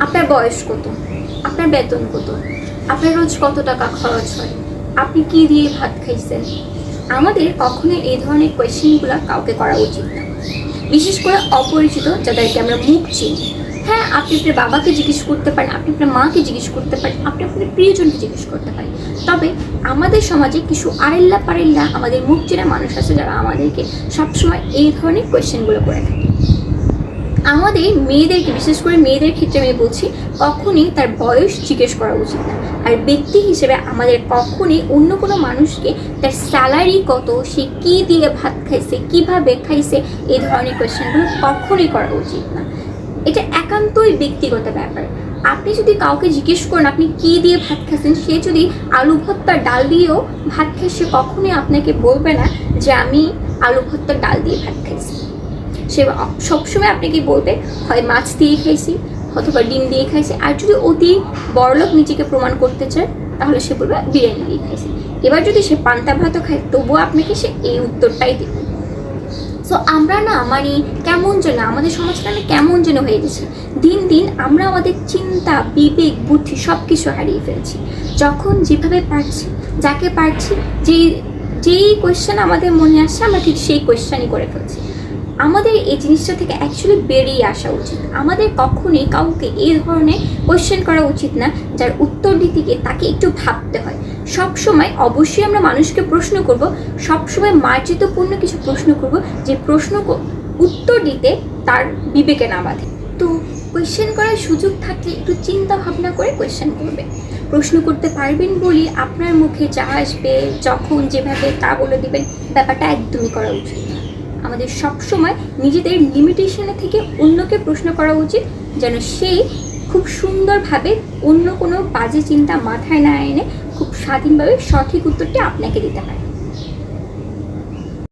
আপনার বয়স কত? আপনার বেতন কত? আপনার রোজ কত টাকা খরচ হয়? আপনি কি দিয়ে ভাত খাইছেন? আমাদের কখনোই এই ধরনের কোয়েশ্চেনগুলো কাউকে করা উচিত না। বিশেষ করে অপরিচিত যাদেরকে আমরা মুখ চিনি। হ্যাঁ আপনি আপনার বাবাকে জিজ্ঞেস করতে পারেন, আপনি আপনার মাকে জিজ্ঞেস করতে পারেন, আপনি আপনার প্রিয়জনকে জিজ্ঞেস করতে পারেন। তবে আমাদের সমাজে কিছু আড়েল্লা পারেল্লা আমাদের মুখ চেনা মানুষ আছে যারা আমাদেরকে সবসময় এই ধরনের কোয়েশ্চেনগুলো করে থাকে। আমাদের মেয়েদেরকে, বিশেষ করে মেয়েদের ক্ষেত্রে আমি বলছি, কখনই তার বয়স জিজ্ঞেস করা উচিত না। আর ব্যক্তি হিসেবে আমাদের কখনই অন্য কোনো মানুষকে তার স্যালারি কত, সে কী দিয়ে ভাত খাইছে, কীভাবে খাইছে, এই ধরনের কোয়েশ্চেনগুলো কখনই করা উচিত না। এটা একান্তই ব্যক্তিগত ব্যাপার। আপনি যদি কাউকে জিজ্ঞেস করেন, আপনি কী দিয়ে ভাত খাচ্ছেন? সে যদি আলু ভর্তা ডাল দিয়েও ভাত খায়, সে কখনোই আপনাকে বলবে না যে, আমি আলু ভর্তা ডাল দিয়ে ভাত খাইছি। সে সবসময় আপনাকে বলবে, হয় মাছ দিয়ে খাইছি, অথবা ডিম দিয়ে খাইছি। আর যদি অতি বড়লোক নিজেকে প্রমাণ করতে চায়, তাহলে সে বলবে, বিরিয়ানি দিয়ে খাইছি। এবার যদি সে পান্তা ভাতও খায়, তবুও আপনাকে সে এই উত্তরটাই দেবে। সো আমরা না মানে কেমন যেন, আমাদের সমাজটা না কেমন যেন হয়ে গেছে। দিন দিন আমরা আমাদের চিন্তা, বিবেক, বুদ্ধি সব কিছু হারিয়ে ফেলছি। যখন যেভাবে পারছি, যাকে পারছি, যেই যেই কোয়েশ্চেন আমাদের মনে আসছে, আমরা ঠিক সেই কোয়েশ্চেনই করে ফেলছি। আমাদের এই জিনিসটা থেকে অ্যাকচুয়ালি বেরিয়ে আসা উচিত। আমাদের কখনোই কাউকে এই ধরনের কোয়েশ্চেন করা উচিত না, যার উত্তর দিতে গিয়ে তাকে একটু ভাবতে হয়। সব সময় অবশ্যই আমরা মানুষকে প্রশ্ন করব সব সময় মার্জিতপূর্ণ কিছু প্রশ্ন করব, যে প্রশ্ন উত্তর দিতে তার বিবেকে না বাঁধে। তো কোয়েশ্চেন করার সুযোগ থাকলে একটু চিন্তা ভাবনা করে কোয়েশ্চেন করবে। প্রশ্ন করতে পারবেন বলি আপনার মুখে যা আসবে, যখন যেভাবে তা বলে দিবেন, ব্যাপারটা একদমই করা উচিত। আমাদের সবসময় নিজেদের লিমিটেশনে থেকে অন্যকে প্রশ্ন করা উচিত, যেন সেই খুব সুন্দরভাবে অন্য কোনো বাজে চিন্তা মাথায় না এনে খুব স্বাধীনভাবে সঠিক উত্তরটি আপনাকে দিতে পারে।